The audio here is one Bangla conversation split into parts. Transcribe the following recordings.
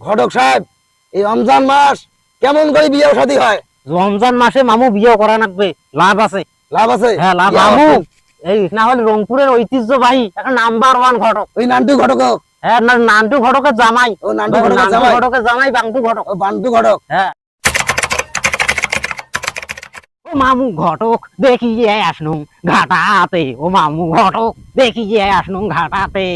ঘটক সাহেব এই রমজান মাস কেমন করে বিয়ে শাদী হয়? রমজান মাসে মামু বিয়ে করা লাগবে লাভ আছে। লাভ আছে? হ্যাঁ লাভ মামু এই না হলে রংপুরের ঐতিহ্যবাহী একটা নাম্বার ওয়ান ঘটক। ওই নান্টু ঘটক? হ্যাঁ নান্টু ঘটকের জামাই। ও নান্টু ঘটকের জামাই? ঘটকের জামাই ঘটক। বান্টু ঘটক। হ্যাঁ। ও মামু ঘটক দেখি যে আসনু ঘাটাতে। ও মামু ঘটক দেখি যে আসনু ঘাটাতে।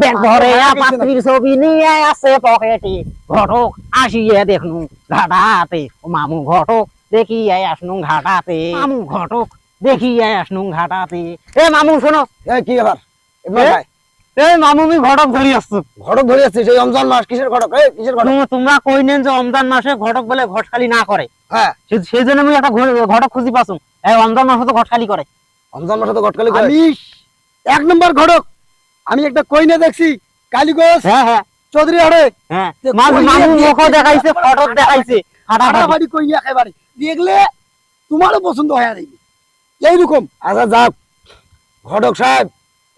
ব্যাগ ভরে পাত্রীর ছবি নিয়ে আসে পকেটে। ঘটক আসিয়ে দেখনু ঘাটাতে। ও মামু ঘটক দেখি আসনু ঘাটাতে। মামু ঘটক। দেখি আসনু ঘাটাতে। এ মামু শোনো। কি ব্যাপার? এই ঘটক ধরি আসছো। ঘটক ধরে আসছে সেই রমজান মাস কিসের ঘটক? এই কিসের ঘটক? তোমরা- তোমরা যে রমজান মাসে ঘটক বলে ঘটখালি না করে। হ্যাঁ। সেই জন্য আমি একটা ঘটক খুঁজি পাচ্ছ। এই রমজান মাসে তো ঘটখালি করে। রমজান মাসে তো ঘটকালি করে। আমি এক নম্বর ঘটক। আমি একটা কইনে দেখছি কালীগঞ্জ হ্যাঁ হ্যাঁ। চৌধুরী হ্যাঁ। মামু মুখও দেখাইছে ফটো একেবারে। দেখলে তোমারও পছন্দ হয়ে যাবে এইরকম। আচ্ছা যাক। ঘটক সাহেব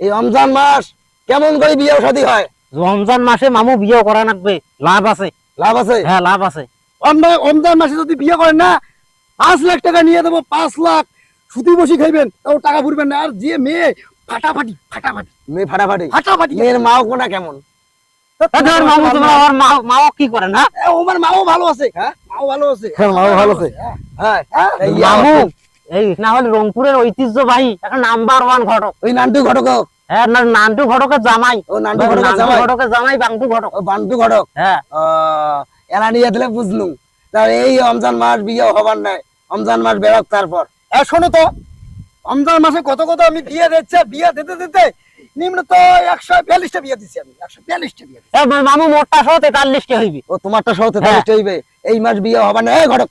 এই রমজান মাস কেমন করে বিয়ে শাদী হয়? রমজান মাসে মামু বিয়ে করা লাগবে। লাভ আছে। লাভ আছে? হ্যাঁ লাভ আছে। রমজান মাসে যদি বিয়ে করেন না পাঁচ লাখ টাকা নিয়ে দেবো পাঁচ লাখ। সুতি বসি খাইবেন তাও টাকা ফুরবেন না। আর যে মেয়ে ফাটাফাটি ফাটাফাটি। মেয়ে ফাটাফাটি? ফাটাফাটি। মেয়ের মাও কোনা কেমন? তা তোমার মামু তোমার আমার মা মাও কি করে না? এ, আমার মাও ভালো আছে। হ্যাঁ? মাও ভালো আছে। হ্যাঁ, মাও ভালো আছে। হ্যাঁ। হ্যাঁ এই মামু এই না হলে রংপুরের ঐতিহ্যবাহী একটা নাম্বার ওয়ান ঘটক। ওই নান্টু ঘটক। হ্যাঁ নান্টু ঘটকের জামাই। ও নান্টু ঘটকের জামাই। ঘটকের জামাই বাংটু ঘটক। বান্টু ঘটক। হ্যাঁ। এলা নিয়ে দিলে বুঝলুম। তার এই রমজান মাস বিয়ে হবার নাই। রমজান মাস বেরোক তারপর। এ, শোনো তো। রমজান মাসে কত কত আমি বিয়ে দিচ্ছে বিয়ে দিতে দিতে নিম্ন তো একশো বিয়াল্লিশটা বিয়ে দিচ্ছি আমি একশো বিয়াল্লিশটা বিয়ে এ, মামু মোটটা সহ তেতাল্লিশটা হইবি। ও তোমারটা সহ হ্যাঁ। তেতাল্লিশটা হইবে। এই মাস বিয়ে হবার নাই। ঘটক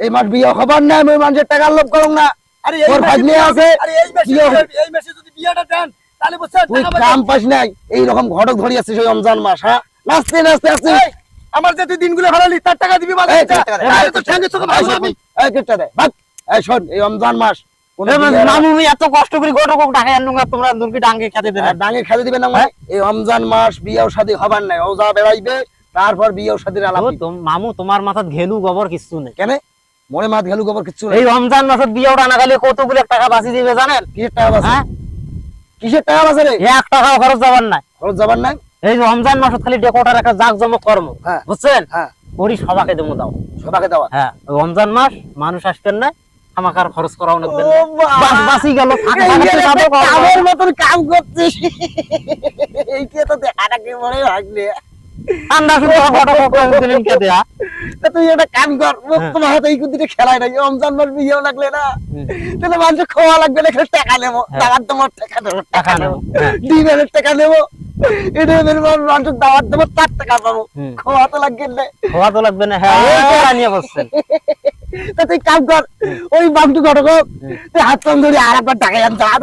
এই মাস বিয়ে হবার নাই। আমি মানুষের টাকার লোভ করুন না। আরে এই তোর মাসে আছে, আরে এই মাসে বিয়ে হবে। বিয়ে- এই মাসে যদি বিয়েটা দেন তাহলে বুঝছেন তুই কাম পাস নাই এই রকম ঘটক সেই রমজান মাস হ্যাঁ? নাচতে নাচতে আসছে এই, আমার যে তুই দিনগুলো হারালি তার টাকা দিবি এই, চোখে ভালো এই কেটে দে। এই শোন এই রমজান মাস এত কষ্ট করে ঘটক টাকা আনুন তোমরা দুর্কি ডাঙ্গে খেতে দেবে? আর খেতে দিবেন না মানে? এই রমজান মাস বিয়ে শাদী হবার নাই ওজা বেড়াইবে তারপর বিয়ে শাদীর আলাপ ও, মামু তোমার মাথাত ঘেলু গোবর কিছু নেই। কেন? মনে মাত গেলু গোবর এই নেই। রমজান মাসত বিয়ে ওটা না গেলে কতগুলো টাকা বাঁচি দিবে জানেন? কিসের টাকা আছে হ্যাঁ? কিসের টাকা আছে রে? এক টাকাও খরচ যাবার নাই। খরচ যাবার নাই? এই রমজান মাসত খালি ডেকোটার একটা জাক জমক কর্ম হ্যাঁ। বুঝছেন? হ্যাঁ। ওরই সবাকে দেবো দাও। সবাকে দেওয়া। হ্যাঁ রমজান মাস মানুষ আসবেন না আমাকে আর খরচ করা অনেক বাবা। বাঁচি গেল। কামের মতন কাম করছিস এইটা তো দেখাটাকে মনে ভাগলে ঠান্ডা শুধু ঘটক দিলেন কে দেয়া? তুই একটা কাম কর মুখ হ্যাঁ। তোমার হাতে এই কুদিটা খেলায় নাই রমজান মাস বিয়েও লাগলে না তাহলে মানুষ খাওয়া লাগবে না টাকা নেব হ্যাঁ। টাকা দেবো টাকা টাকা নেব, নেব হ্যাঁ। ডিমের টাকা নেব এটা মেরে মানুষের দেবো তার টাকা পাবো খাওয়া তো লাগবে না খাওয়া তো লাগবে না হ্যাঁ নিয়ে বসছেন তা তুই কাম কর ওই বামটু ঘটক তুই হাত পাম ধরে আর একবার টাকা আনতে হাত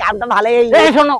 কামটা এই শোনো